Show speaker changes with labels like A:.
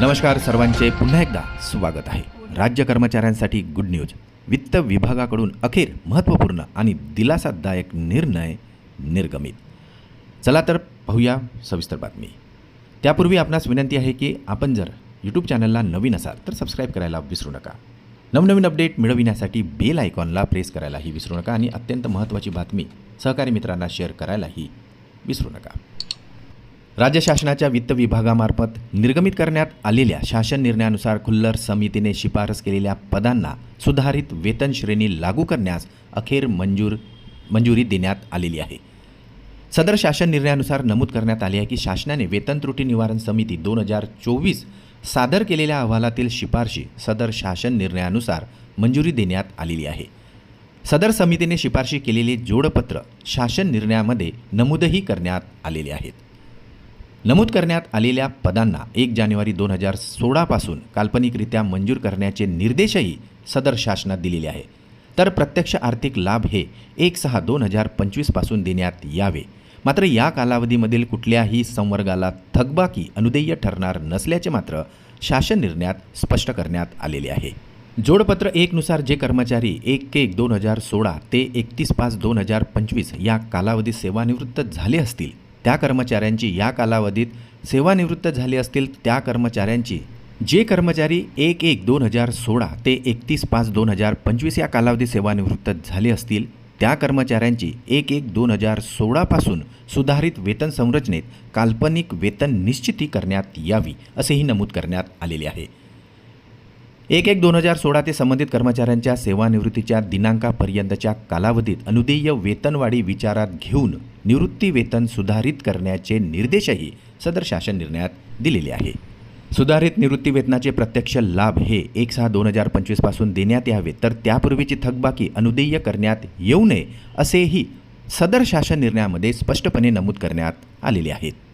A: नमस्कार सर्वांचे. पुन्हा एकदा स्वागत आहे. राज्य कर्मचाऱ्यांसाठी गुड न्यूज वित्त विभागाकडून अखेर महत्त्वपूर्ण आणि दिलासादायक निर्णय निर्गमित. चला तर पाहूया सविस्तर बातमी. त्यापूर्वी आपणास विनंती आहे की आपण जर यूट्यूब चॅनलला नवीन असाल तर सबस्क्राईब करायला विसरू नका. नवनवीन अपडेट मिळविण्यासाठी बेल आयकॉनला प्रेस करायलाही विसरू नका आणि अत्यंत महत्त्वाची बातमी सहकारी मित्रांना शेअर करायलाही विसरू नका. राज्य शासनाच्या वित्त विभागामार्फत निर्गमित करण्यात आलेल्या शासन निर्णयानुसार खुल्लर समितीने शिफारस केलेल्या पदांना सुधारित वेतन श्रेणी लागू करण्यास अखेर मंजूर मंजुरी देण्यात आलेली आहे. सदर शासन निर्णयानुसार नमूद करण्यात आले आहे की शासनाने वेतन त्रुटी निवारण समिती दोन हजार चोवीस सादर केलेल्या अहवालातील शिफारशी सदर शासन निर्णयानुसार मंजुरी देण्यात आलेली आहे. सदर समितीने शिफारशी केलेले जोडपत्र शासन निर्णयामध्ये नमूदही करण्यात आलेले आहेत. नमूद करण्यात आलेल्या पदांना एक जानेवारी दोन हजार सोळापासून काल्पनिकरित्या मंजूर करण्याचे निर्देशही सदर शासनात दिलेले आहे. तर प्रत्यक्ष आर्थिक लाभ हे एक सहा दोन हजार पंचवीसपासून देण्यात यावे. मात्र या कालावधीमधील कुठल्याही संवर्गाला थकबाकी अनुदेय ठरणार नसल्याचे मात्र शासन निर्णयात स्पष्ट करण्यात आलेले आहे. जोडपत्र एकनुसार जे कर्मचारी एक एक दोन हजार सोळा ते एकतीस पाच दोन हजार पंचवीस या कालावधीत सेवानिवृत्त झाले असतील त्या कर्मचाऱ्यांची या कालावधीत सेवानिवृत्त झाले असतील त्या कर्मचाऱ्यांची. जे कर्मचारी एक एक दोन हजार सोळा ते एकतीस पाच दोन हजार पंचवीस या कालावधीत सेवानिवृत्त झाले असतील त्या कर्मचाऱ्यांची एक एक दोन हजार सोळापासून सुधारित वेतन संरचनेत काल्पनिक वेतन निश्चिती करण्यात यावी असेही नमूद करण्यात आलेले आहे. एक एक दोन हजार सोळा ते संबंधित कर्मचाऱ्यांच्या सेवानिवृत्तीच्या दिनांकापर्यंतच्या कालावधीत अनुदेय वेतनवाढी विचारात घेऊन निवृत्ती वेतन सुधारित करण्याचे निर्देशही सदर शासन निर्णयात दिलेले आहे. सुधारित निवृत्ती वेतनाचे प्रत्यक्ष लाभ हे एक सहा दोन हजार पंचवीसपासून देण्यात यावे तर त्यापूर्वीची थकबाकी अनुदेय करण्यात येऊ नये असेही सदर शासन निर्णयामध्ये स्पष्टपणे नमूद करण्यात आलेले आहेत